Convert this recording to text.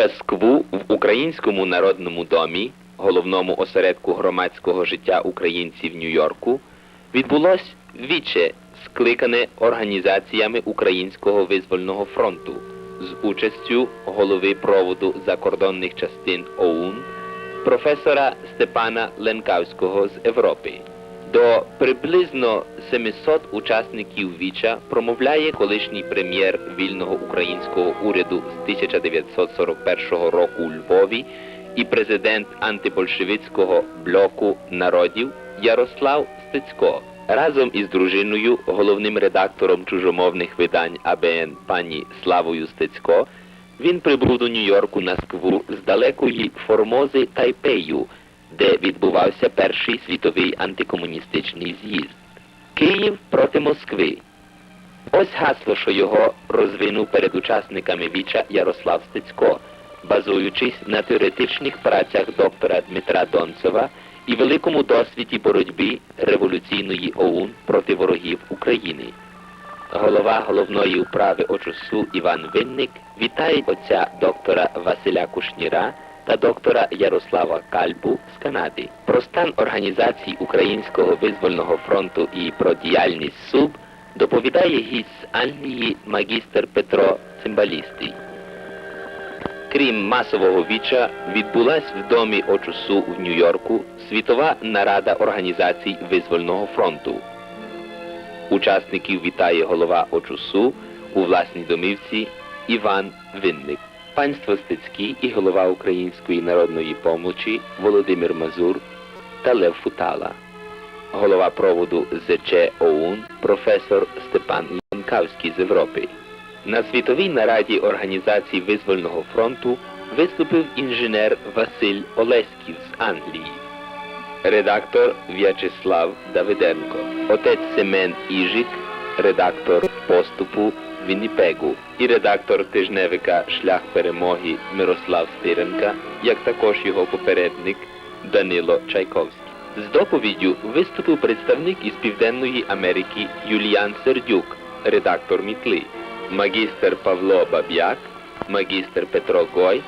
час КВУ в Українському народному домі, головному осередку громадського життя українців Нью-Йорку, відбулось віче, скликане організаціями Українського визвольного фронту з участю голови проводу закордонних частин ОУН, професора Степана Ленкавського з Європи. До приблизно 700 учасників Віча промовляє колишній прем'єр вільного українського уряду з 1941 року у Львові і президент антибольшевицького блоку народів Ярослав Стецько. Разом із дружиною, головним редактором чужомовних видань АБН пані Славою Стецько, він прибув до Нью-Йорку на скву з далекої Формози Тайпею, де відбувався перший світовий антикомуністичний з'їзд. Київ проти Москви. Ось гасло, що його розвинув перед учасниками віча Ярослав Стецько, базуючись на теоретичних працях доктора Дмитра Донцева і великому досвіді боротьби революційної ОУН проти ворогів України. Голова головної управи ОЧУСУ Іван Винник вітає отця доктора Василя Кушніра та доктора Ярослава Кальбу з Канади. Про стан організації Українського визвольного фронту і про діяльність СУБ доповідає гість з Англії магістр Петро Цимбалістий. Крім масового віча, відбулась в домі ОЧУСУ в Нью-Йорку світова нарада організацій Визвольного фронту. Учасників вітає голова ОЧУСУ у власній домівці Іван Винник. Панство Стецькі і голова Української народної помочі Володимир Мазур та Лев Футала. Голова проводу ЗЧ ОУН професор Степан Янкавський з Європи. На світовій нараді Організації Визвольного фронту виступив інженер Василь Олеськів з Англії, редактор В'ячеслав Давиденко, отець Семен Іжик, редактор поступу Вінніпегу і редактор тижневика Шлях перемоги Мирослав Стиренка, як також його попередник Данило Чайковський. З доповіддю виступив представник із Південної Америки Юліан Сердюк, редактор Мітли, магістр Павло Баб'як, магістр Петро Гой